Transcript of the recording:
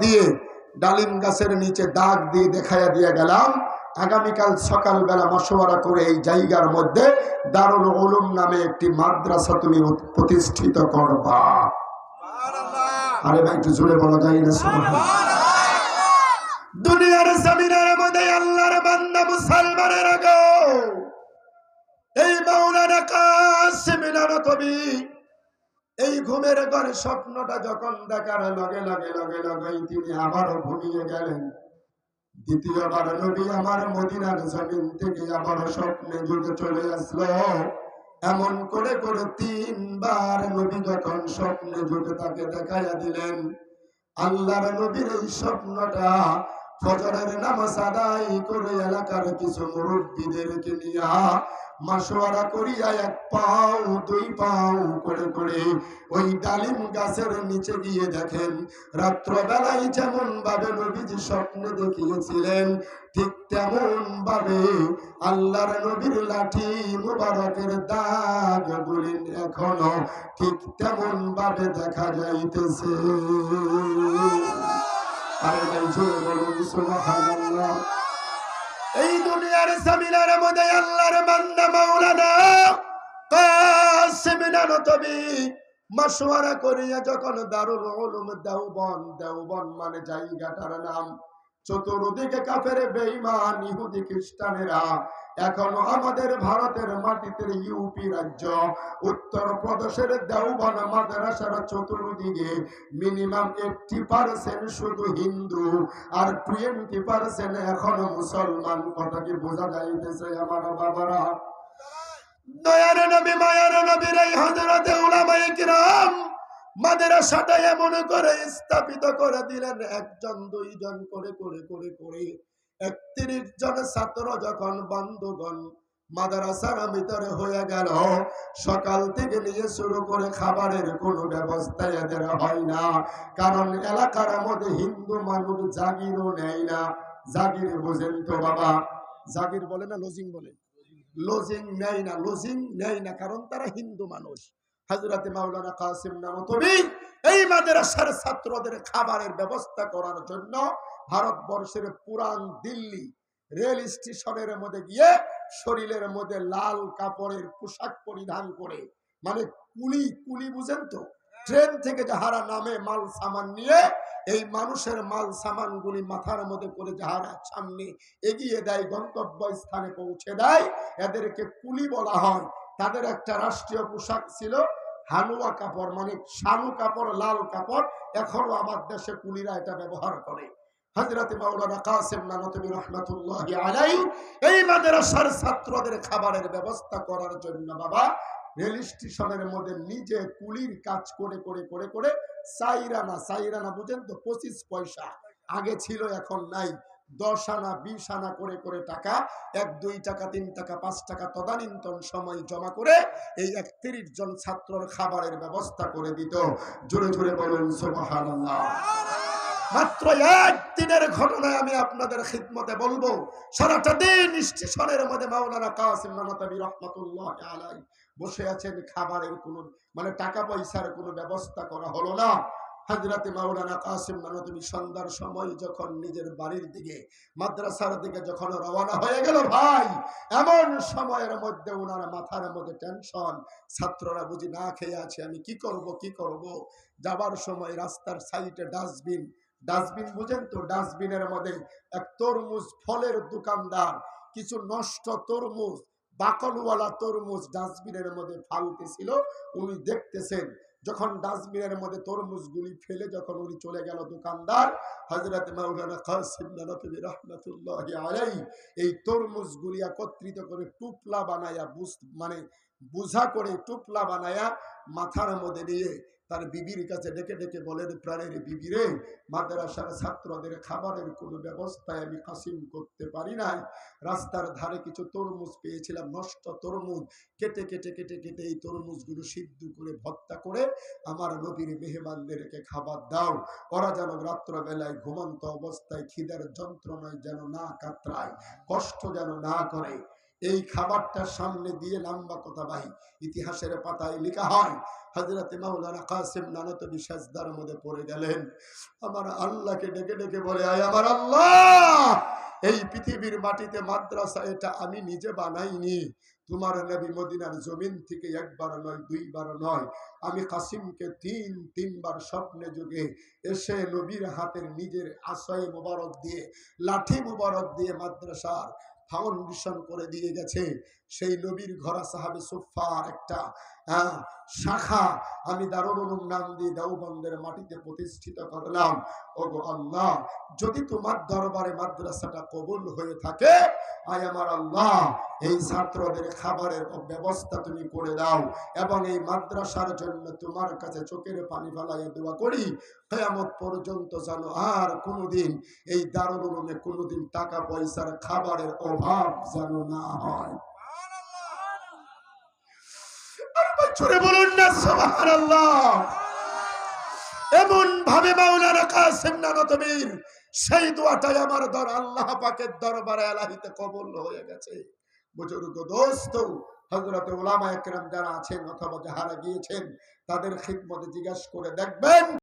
দিয়ে ডালিম গাছের নিচে দাগ দিয়ে দেখাইয়া দিয়ে গেলাম। আগামীকাল সকালবেলা মশওয়ারা করে এই জায়গার মধ্যে দারুল উলুম নামে একটি মাদ্রাসা তুমি প্রতিষ্ঠিত করবা। আরে ভাই একটু জোরে বলা যায় না। দুনিয়ার জমিনের মধ্যে আল্লাহর বান্দা মুসলমানের আগো। মাওলানা এই ঘুমের ঘরে স্বপ্নটা যখন দেখার লগে লগে লগে লগে তিনি আবারও ঘুমিয়ে গেলেন। দ্বিতীয়বার নবী আমার মদিনার জমিন থেকে আবার স্বপ্নে যুগে চলে আসলো। এমন করে করে তিনবার নবী যখন স্বপ্নে যুগে তাকে দেখাইয়া দিলেন, আল্লাহর নবীর এই স্বপ্নটা ফজরের নামাজ আদায় করে এলাকার কিছু মুরব্বীদেরকে নিয়া মাসোয়ারা করিয়া এক পাও, দুই পাও করে করে ওই ডালিম গাছের নিচে গিয়ে দেখেন, রাত্রবেলায় যেমন ভাবে নবীজি স্বপ্নে দেখিয়েছিলেন, ঠিক তেমন ভাবে আল্লাহর নবীর লাঠি মুবারকের দাগ গুলিন এখনও ঠিক তেমন ভাবে দেখা যাইতেছে। বলুন এই দুনিয়ার জমিনের মধ্যে আল্লাহর বান্দা কাসিম নানতবি মাসওয়ারা করিয়া যখন দারুল দেওবন দেওবন মানে জায়গাটার নাম, চতুর্দিকে কাফের বেঈমান, ইহুদি খ্রিস্টানেরা আমাদের ভারতের মাটিতে ইউপি রাজ্য উত্তর প্রদেশের দেওবন মাদ্রাসার চতুর্দিকে মিনিমাম এইটটি পার্সেন্ট শুধু হিন্দু আর টোয়েন্টি পার্সেন্ট এখনও মুসলমান। কথা কি বোঝা যাইতেছে আমার বাবারা? দয়ার নবী, মায়ার নবীর এই কিরাম করে স্থাপিত করে দিলেন, একজন, দুইজন করে করে করে করে। একত্রিশ জন ছাত্র যখন মাদ্রাসার ভিতরে হয়ে গেল, সকাল থেকে নিয়ে শুরু করে খাবারের কোনো ব্যবস্থা এদের হয় না। কারণ এলাকার মধ্যে হিন্দু মানুষ জাগিরও নেয় না। জাগির বোঝেন তো বাবা। জাগির বলে না, লজিং বলে? লজিং নেয় না, লজিং নেয় না, কারণ তারা হিন্দু মানুষ। হাজরাতে মাওলানা কাসিম নামতবি এই মাদ্রাসার ছাত্রদের খাবারের ব্যবস্থা করার জন্য ভারতবর্ষের পুরান দিল্লি রেল স্টেশনের মধ্যে গিয়ে শরীরের মধ্যে লাল কাপড়ের পোশাক পরিধান করে মানে কুলি কুলি বুঝেন তো? ট্রেন থেকে যাহারা নামে মাল সামান নিয়ে এই মানুষের মাল সামানগুলি মাথার মধ্যে করে যাহারা সামনে এগিয়ে দেয়, গন্তব্য স্থানে পৌঁছে দেয়, এদেরকে কুলি বলা হয়। তাদের একটা রাষ্ট্রীয় পোশাক ছিল হালুয়া কাপড় মানে শানু কাপড়, লাল কাপড়। এখনও আমার দেশে কুলিরা এটা ব্যবহার করে। এই মাদ্রাসার ছাত্রদের খাবারের ব্যবস্থা করার জন্য বাবা রেল স্টেশনের মধ্যে নিজে কুলির কাজ করে করে করে করে সাইরানা সাইরানা বুঝেন তো, পঁচিশ পয়সা। আগে ছিল, এখন নাই। দশ আনা, বিশ আনা করে করে টাকা, এক, দুই টাকা, তিন টাকা, পাঁচ টাকা তদানীন্তন সময় জমা করে এই একত্রিশ জন ছাত্রর খাবারের ব্যবস্থা করে দিত। জোরে জোরে বলুন, সুবহানাল্লাহ। মাত্র একদিনের ঘটনায় আমি আপনাদের খিদমতে বলব, সারাটা দিন স্টেশনের মধ্যে মাওলানা কাসিম নানতাবি রহমতুল্লাহ আলাই বসে আছেন, খাবারের কোনো মানে টাকা পয়সার কোনো ব্যবস্থা করা হলো না। হাজরাতে মাওলানা কাসিম নানতবি সন্ধ্যার সময় যখন নিজের বাড়ির দিকে, মাদ্রাসার দিকে যখন রওনা হয়ে গেল, ভাই, এমন সময়ের মধ্যে ওনার মাথার মধ্যে টেনশন ছাত্ররা বুঝি না খেয়ে আছে, আমি কি করব কি করব? যাবার সময় রাস্তার সাইডে ডাস্টবিন ডাস্টবিন বুঝেন তো? ডাস্টবিনের মধ্যে এক তরমুজ, ফলের দোকানদার, কিছু নষ্ট তরমুজ, বাকলওয়ালা তরমুজ ডাস্টবিনের মধ্যে ফালতেছিল, উনি দেখতেছেন। যখন ডাস্টবিনের মধ্যে তরমুজগুলি ফেলে যখন উনি চলে গেল দোকানদার হজরত মাওলানা কাসিম নানতবী রহমতুল্লাহ একত্রিত করে টুপলা বানায়া বুঝ মানে বুঝা করে টুপলা বানায়া মাথার মধ্যে নিয়ে তার বিবির কাছে ডেকে ডেকে বলেন, প্রাণের বিবিরে মাদ্রাসার ছাত্রদের খাবারের কোনো ব্যবস্থায় আমি কাসিম করতে পারি নাই। রাস্তার ধারে কিছু তরমুজ পেয়েছিলাম, নষ্ট তরমুজ। কেটে কেটে কেটে কেটে এই তরমুজগুলো সিদ্ধ করে ভর্তা করে আমার নবীর মেহমানদেরকে খাবার দাও। ওরা যেন রাত্রবেলায় ঘুমন্ত অবস্থায় খিদের যন্ত্রণায় যেন না কাতরায়, কষ্ট যেন না করে। এই খাবারটা সামনে দিয়ে লম্বা কথা ভাই ইতিহাসের পাতায় লেখা হয়। হজরত মাওলানা কাসিম নানত বিশ্বাসদার মধ্যে পড়ে গেলেন। আমার আল্লাহকে ডেকে ডেকে বলে, আয় আমার আল্লাহ, এই পৃথিবীর মাটিতে মাদ্রাসা এটা আমি নিজে বানাইনি। তোমার নবী মদিনার জমিন থেকে একবার নয়, দুইবার নয়। আমি কাসিমকে তিন, তিনবার স্বপ্নে যুগে এসে নবীর হাতের নিজের আশয় মোবারক দিয়ে, লাঠি মোবারক দিয়ে মাদ্রাসার ফাউন্ডেশন করে দিয়ে গেছে। সেই নবীর ঘরা সাহাবে সোফার একটা হ্যাঁ, শাখা আমি দারুল উলুম নাম দিয়ে দেওবন্দের মাটিতে প্রতিষ্ঠিত করলাম। ওগো আল্লাহ, যদি তোমার দরবারে মাদ্রাসাটা কবুল হয়ে থাকে, আয় আমার আল্লাহ, এই ছাত্রদের খাবারের ব্যবস্থা তুমি করে দাও এবং এই মাদ্রাসার জন্য তোমার কাছে চোখের পানি ফেলাইয়া দোয়া করি। কেয়ামত পর্যন্ত যেন আর কোনোদিন এই দারুল উলুমে কোনোদিন টাকা পয়সার খাবারের অভাব যেন না হয়। জোরে বলুন না, সুবহানাল্লাহ। এমন ভাবে মাওলানা কাসিম নানতবীর সেই দোয়াটাই আমার দর, আল্লাহ পাকের দরবারে আলাহিতে কবল হয়ে গেছে। বুজুর্গ, দোস্ত, হযরত ওলামা একরাম যারা আছেন, অথবা যাহারা গিয়েছেন, তাদের খিদমতে জিজ্ঞাসা করে দেখবেন